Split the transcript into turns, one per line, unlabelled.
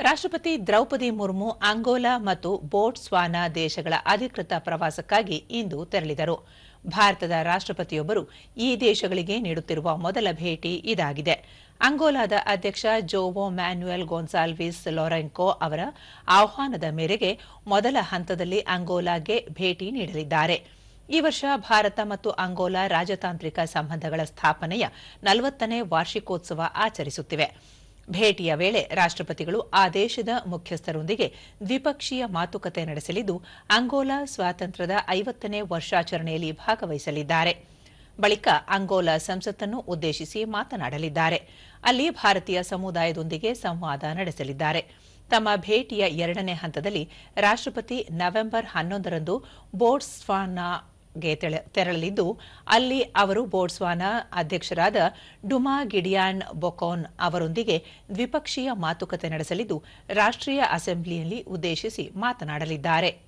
ರಾಷ್ಟ್ರಪತಿ ದ್ರೌಪದಿ ಮುರ್ಮು ಅಂಗೋಲಾ ಮತ್ತು ಬೋಟ್ಸ್ವಾನಾ ದೇಶಗಳ ಅಧಿಕೃತ ಪ್ರವಾಸಕ್ಕಾಗಿ ಇಂದು ತೆರಳಿದರು. ಭಾರತದ ರಾಷ್ಟ್ರಪತಿಯೊಬ್ಬರು ಈ ದೇಶಗಳಿಗೆ ನೀಡುತ್ತಿರುವ ಮೊದಲ ಭೇಟಿ ಇದಾಗಿದೆ. ಅಂಗೋಲಾದ ಅಧ್ಯಕ್ಷ ಜೋವೋ ಮ್ಯಾನ್ಯುಯಲ್ ಗೋನ್ಸಾಲ್ವಿಸ್ ಲೊರೆಂಕೋ ಅವರ ಆಹ್ವಾನದ ಮೇರೆಗೆ ಮೊದಲ ಹಂತದಲ್ಲಿ ಅಂಗೋಲಾಗೆ ಭೇಟಿ ನೀಡಲಿದ್ದಾರೆ. ಈ ವರ್ಷ ಭಾರತ ಮತ್ತು ಅಂಗೋಲಾ ರಾಜತಾಂತ್ರಿಕ ಸಂಬಂಧಗಳ ಸ್ಥಾಪನೆಯ ನಲವತ್ತನೇ ವಾರ್ಷಿಕೋತ್ಸವ ಆಚರಿಸುತ್ತಿವೆ. ಭೇಟಿಯ ವೇಳೆ ರಾಷ್ಟ್ರಪತಿಗಳು ಆ ದೇಶದ ಮುಖ್ಯಸ್ಥರೊಂದಿಗೆ ದ್ವಿಪಕ್ಷೀಯ ಮಾತುಕತೆ ನಡೆಸಲಿದ್ದು, ಅಂಗೋಲಾ ಸ್ವಾತಂತ್ರ್ಯದ ಐವತ್ತನೇ ವರ್ಷಾಚರಣೆಯಲ್ಲಿ ಭಾಗವಹಿಸಲಿದ್ದಾರೆ. ಬಳಿಕ ಅಂಗೋಲಾ ಸಂಸತ್ತನ್ನು ಉದ್ದೇಶಿಸಿ ಮಾತನಾಡಲಿದ್ದಾರೆ. ಅಲ್ಲಿ ಭಾರತೀಯ ಸಮುದಾಯದೊಂದಿಗೆ ಸಂವಾದ ನಡೆಸಲಿದ್ದಾರೆ. ತಮ್ಮ ಭೇಟಿಯ ಎರಡನೇ ಹಂತದಲ್ಲಿ ರಾಷ್ಟ್ರಪತಿ ನವೆಂಬರ್ ಹನ್ನೊಂದರಂದು ಬೋಟ್ಸ್ವಾನಾಗೆ ತೆರಳಲಿದ್ದು, ಅಲ್ಲಿ ಅವರು ಬೋಟ್ಸ್ವಾನಾ ಅಧ್ಯಕ್ಷರಾದ ಡುಮಾ ಗಿಡಿಯಾನ್ ಬೊಕೋನ್ ಅವರೊಂದಿಗೆ ದ್ವಿಪಕ್ಷೀಯ ಮಾತುಕತೆ ನಡೆಸಲಿದ್ದು, ರಾಷ್ಟ್ರೀಯ ಅಸೆಂಬ್ಲಿಯಲ್ಲಿ ಉದ್ದೇಶಿಸಿ ಮಾತನಾಡಲಿದ್ದಾರೆ.